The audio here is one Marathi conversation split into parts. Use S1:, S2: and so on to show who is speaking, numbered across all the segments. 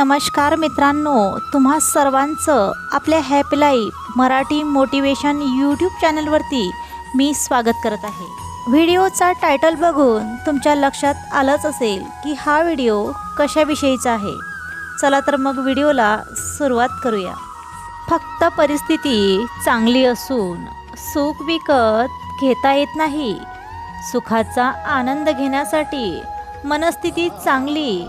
S1: नमस्कार मित्रांनो तुम्हा सर्वांचं आपल्या happy life Marathi motivation YouTube चॅनलवरती मी स्वागत करत आहे. व्हिडिओचा टायटल बघून तुमच्या लक्षात आलंच असेल की हा व्हिडिओ कशाविषयीचा आहे. चला तर मग व्हिडिओला सुरुवात करूया. फक्त परिस्थिती चांगली असून सुख विकत घेता येत नाही. सुखाचा आनंद घेण्यासाठी मनस्थिती चांगली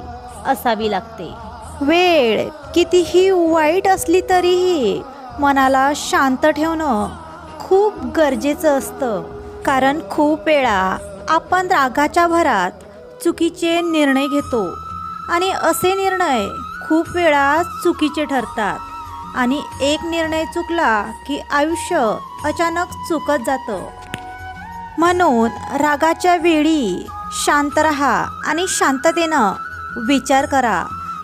S1: असावी लागते. वेळ कितीही वाईट असली तरीही मनाला शांत ठेवणं खूप गरजेचं असतं. कारण खूप वेळा आपण रागाच्या भरात चुकीचे निर्णय घेतो आणि असे निर्णय खूप वेळा चुकीचे ठरतात. आणि एक निर्णय चुकला की आयुष्य अचानक चुकत जातं. म्हणून रागाच्या वेळी शांत रहा आणि शांततेनं विचार करा.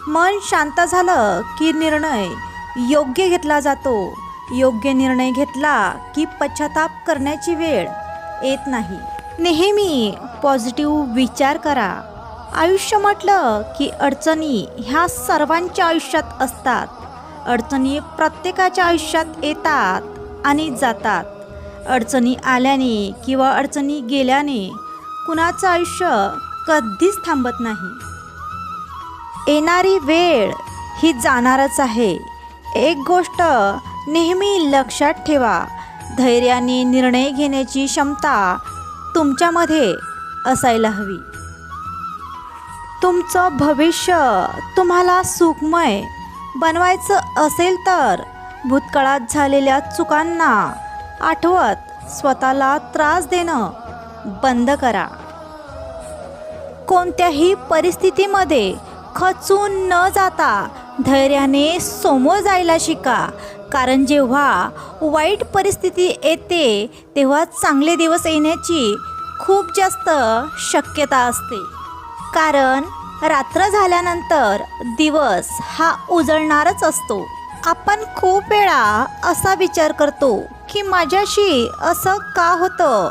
S1: मन शांत झालं की निर्णय योग्य घेतला जातो. योग्य निर्णय घेतला की पश्चाताप करण्याची वेळ येत नाही. नेहमी पॉझिटिव्ह विचार करा. आयुष्य म्हटलं की अडचणी ह्या सर्वांच्या आयुष्यात असतात. अडचणी प्रत्येकाच्या आयुष्यात येतात आणि जातात. अडचणी आल्याने किंवा अडचणी गेल्याने कुणाचं आयुष्य कधीच थांबत नाही. येणारी वेळ ही जाणारच आहे. एक गोष्ट नेहमी लक्षात ठेवा. धैर्याने निर्णय घेण्याची क्षमता तुमच्यामध्ये असायला हवी. तुमचं भविष्य तुम्हाला सुखमय बनवायचं असेल तर भूतकाळात झालेल्या चुकांना आठवत स्वतःला त्रास देणं बंद करा. कोणत्याही परिस्थितीमध्ये खचून न जाता धैर्याने समोर जायला शिका. कारण जेव्हा वाईट परिस्थिती येते तेव्हा चांगले दिवस येण्याची खूप जास्त शक्यता असते. कारण रात्र झाल्यानंतर दिवस हा उजळणारच असतो. आपण खूप वेळा असा विचार करतो की माझ्याशी असं का होतं?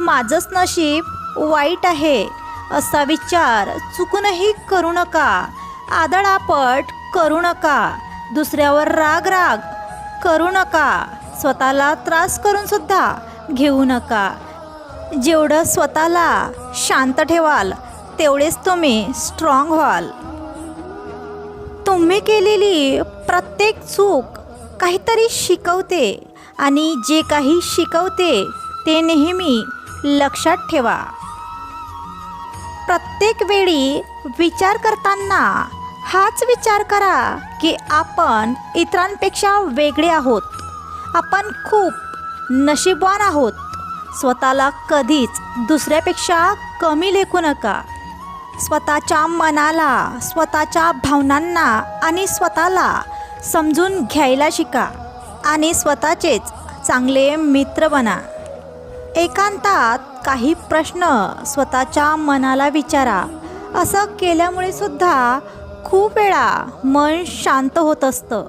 S1: माझंच नशीब वाईट आहे. असा विचार चुकूनही करू नका. आदळापट करू नका. दुसऱ्यावर राग राग करू नका. स्वतःला त्रास करून सुद्धा घेऊ नका. जेवढं स्वतःला शांत ठेवाल तेवढेच तुम्ही स्ट्रॉंग व्हाल. तुम्ही केलेली प्रत्येक चूक काहीतरी शिकवते आणि जे काही शिकवते ते नेहमी लक्षात ठेवा. प्रत्येक वेळी विचार करताना हाच विचार करा की आपण इतरांपेक्षा वेगळे आहोत. आपण खूप नशीबवान आहोत. स्वतःला कधीच दुसऱ्यापेक्षा कमी लेखू नका. स्वतःच्या मनाला स्वतःच्या भावनांना आणि स्वतःला समजून घ्यायला शिका आणि स्वतःचेच चांगले मित्र बना. एकांतात काही प्रश्न स्वतःच्या मनाला विचारा. असं केल्यामुळे सुद्धा खूप वेळा मन शांत होत असतं.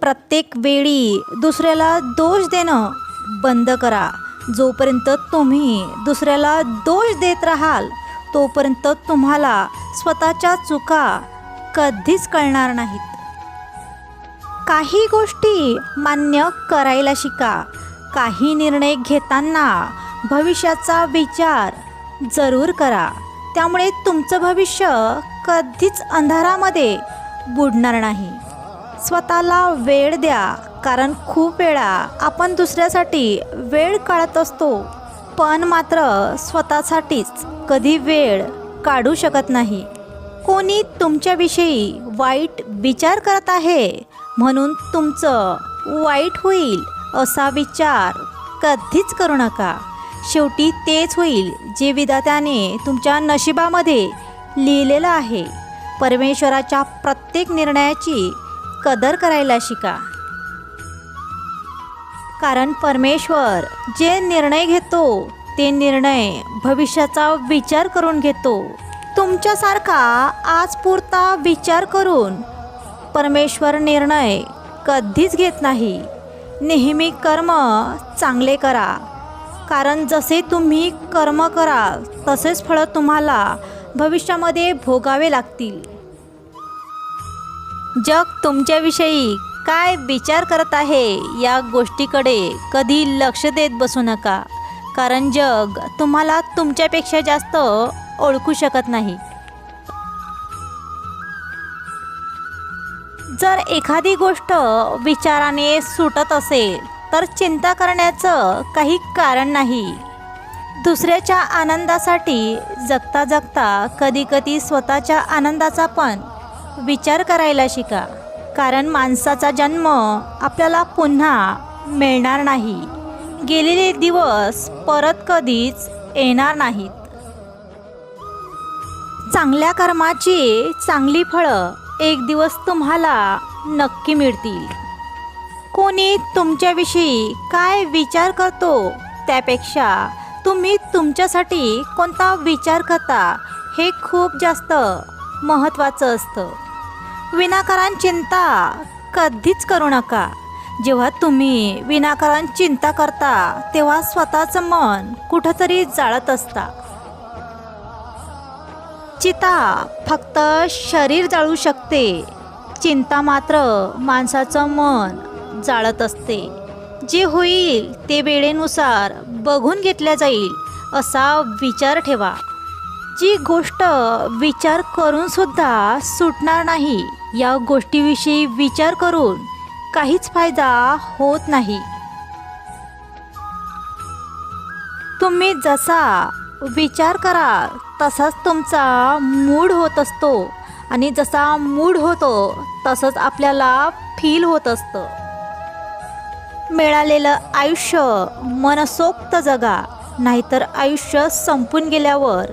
S1: प्रत्येक वेळी दुसऱ्याला दोष देणं बंद करा. जोपर्यंत तुम्ही दुसऱ्याला दोष देत राहाल तोपर्यंत तुम्हाला स्वतःच्या चुका कधीच कळणार नाहीत. काही गोष्टी मान्य करायला शिका. काही निर्णय घेताना भविष्याचा विचार जरूर करा. त्यामुळे तुमचं भविष्य कधीच अंधारामध्ये बुडणार नाही. स्वतःला वेळ द्या कारण खूप वेळा आपण दुसऱ्यासाठी वेळ काढत असतो पण मात्र स्वतःसाठीच कधी वेळ काढू शकत नाही. कोणी तुमच्याविषयी वाईट विचार करत आहे म्हणून तुमचं वाईट होईल असा विचार कधीच करू नका. शेवटी तेच होईल जे विधात्याने तुमच्या नशिबामध्ये लिहिलेलं आहे. परमेश्वराच्या प्रत्येक निर्णयाची कदर करायला शिका. कारण परमेश्वर जे निर्णय घेतो ते निर्णय भविष्याचा विचार करून घेतो. तुमच्यासारखा आज पुरता विचार करून परमेश्वर निर्णय कधीच घेत नाही. नेहमी कर्म चांगले करा. कारण जसे तुम्ही कर्म कराल तसेच फळं तुम्हाला भविष्यामध्ये भोगावे लागतील. जग तुमच्याविषयी काय विचार करत आहे या गोष्टीकडे कधी लक्ष देत बसू नका. कारण जग तुम्हाला तुमच्यापेक्षा जास्त ओळखू शकत नाही. जर एखादी गोष्ट विचाराने सुटत असेल तर चिंता करण्याचं काही कारण नाही. दुसऱ्याच्या आनंदासाठी जगता जगता कधीकधी स्वतःच्या आनंदाचा पण विचार करायला शिका. कारण माणसाचा जन्म आपल्याला पुन्हा मिळणार नाही. गेलेले दिवस परत कधीच येणार नाहीत. चांगल्या कर्माची चांगली फळं एक दिवस तुम्हाला नक्की मिळतील. कोणी तुमच्याविषयी काय विचार करतो? त्यापेक्षा तुम्ही तुमच्यासाठी कोणता विचार करता हे खूप जास्त महत्त्वाचं असतं. विनाकारण चिंता कधीच करू नका. जेव्हा तुम्ही विनाकारण चिंता करता तेव्हा स्वतःचं मन कुठंतरी जाळत असता. चिता फक्त शरीर जाळू शकते. चिंता मात्र माणसाचं मन जाळत असते. जे होईल ते वेळेनुसार बघून घेतल्या जाईल असा विचार ठेवा. जी गोष्ट विचार करून सुद्धा सुटणार नाही या गोष्टीविषयी विचार करून काहीच फायदा होत नाही. तुम्ही जसा विचार करा तसाच तुमचा मूड होत असतो. आणि जसा मूड होतो तसंच आपल्याला फील होत असतं. मिळालेलं आयुष्य मनसोक्त जगा नाहीतर आयुष्य संपून गेल्यावर.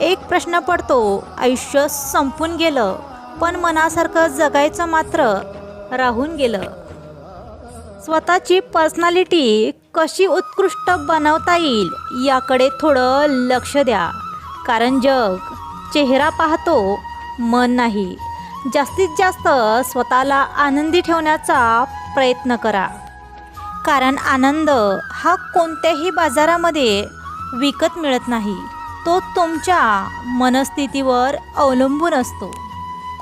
S1: एक प्रश्न पडतो आयुष्य संपून गेलं पण मनासारखं जगायचं मात्र राहून गेलं. स्वतःची पर्सनॅलिटी कशी उत्कृष्ट बनवता येईल याकडे थोडं लक्ष द्या. कारण जग चेहरा पाहतो मन नाही. जास्तीत जास्त स्वतःला आनंदी ठेवण्याचा प्रयत्न करा. कारण आनंद हा कोणत्याही बाजारामध्ये विकत मिळत नाही. तो तुमच्या मनस्थितीवर अवलंबून असतो.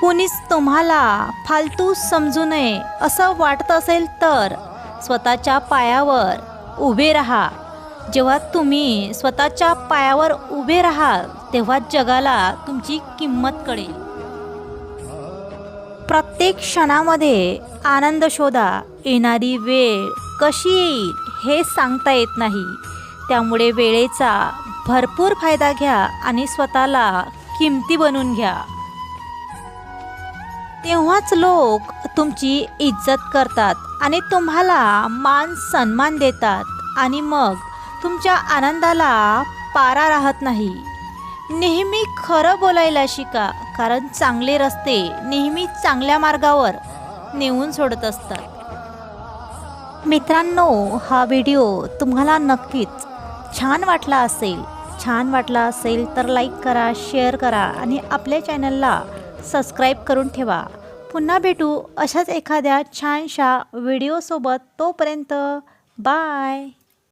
S1: कुणीच तुम्हाला फालतू समजू नये असं वाटत असेल तर स्वतःच्या पायावर उभे राहा. जेव्हा तुम्ही स्वतःच्या पायावर उभे राहाल तेव्हा जगाला तुमची किंमत कळेल. प्रत्येक क्षणामध्ये आनंद शोधा. येणारी वेळ कशी येईल हे सांगता येत नाही. त्यामुळे वेळेचा भरपूर फायदा घ्या आणि स्वतःला किमती बनवून घ्या. तेव्हाच लोक तुमची इज्जत करतात आणि तुम्हाला मान सन्मान देतात आणि मग तुमच्या आनंदाला पारा राहत नाही. नेहमी खरं बोलायला शिका कारण चांगले रस्ते नेहमी चांगल्या मार्गावर नेऊन सोडत असतात. मित्रांनो हा व्हिडिओ तुम्हाला नक्कीच छान वाटला असेल. छान वाटला असेल तर लाईक करा शेअर करा आणि आपल्या चॅनलला सबस्क्राईब करून ठेवा. पुन्हा भेटू अशाच एखाद्या छानशा व्हिडिओसोबत तोपर्यंत बाय.